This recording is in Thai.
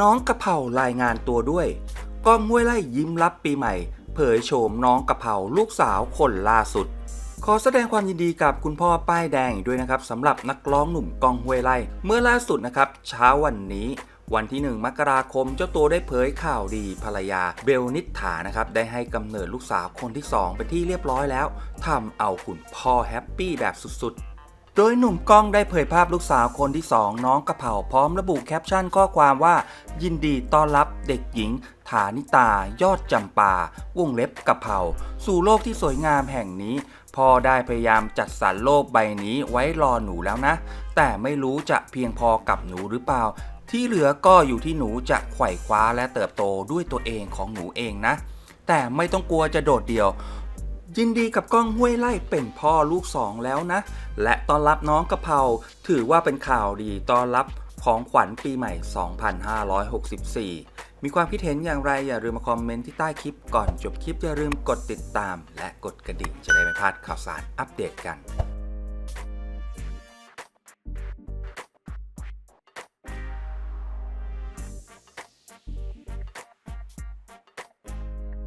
น้องกะเพรารายงานตัวด้วยก้องห้วยไล่ยิ้มรับปีใหม่ เผยโฉมน้องกะเพราลูกสาวคนล่าสุด ขอแสดงความยินดีกับคุณพ่อป้ายแดงด้วยนะครับสำหรับนักร้องหนุ่มกองห้วยไล่เมื่อล่าสุดนะครับ เช้าวันนี้วันที่ 1 มกราคมเจ้าตัวได้เผยข่าวดีภรรยาเบลนิษฐานะครับ ได้ให้กำเนิดลูกสาวคนที่ 2 เป็นที่เรียบร้อยแล้วทำเอาคุณพ่อแฮปปี้แบบสุดๆ โดยหนุ่มก้องได้เผยภาพลูกสาวคนที่ 2 น้องกระเพราพร้อมระบุแคปชั่นข้อความว่า ยินดีต้อนรับเด็กหญิง ฐานิตายอดจำปาวงเล็บกระเพราสู่โลกที่สวยงามแห่งนี้พ่อได้พยายามจัดสรรโลกใบนี้ไว้รอหนูแล้วนะ แต่ไม่รู้จะเพียงพอกับหนูหรือเปล่า ที่เหลือก็อยู่ที่หนูจะไขว่คว้าและเติบโตด้วยตัวเองของหนูเองนะ แต่ไม่ต้องกลัวจะโดดเดี่ยว ยินดีกับก้องห้วยไล่เป็นพ่อลูกสองแล้วนะ และต้อนรับน้องกะเพราถือว่าเป็นข่าวดีต้อนรับของขวัญปีใหม่ 2564 มีความคิดเห็นอย่างไรอย่าลืมมาคอมเมนต์ที่ใต้คลิปก่อนจบคลิปอย่าลืมกดติดตาม และกดกระดิ่งจะได้ไม่พลาดข่าวสารอัปเดตกัน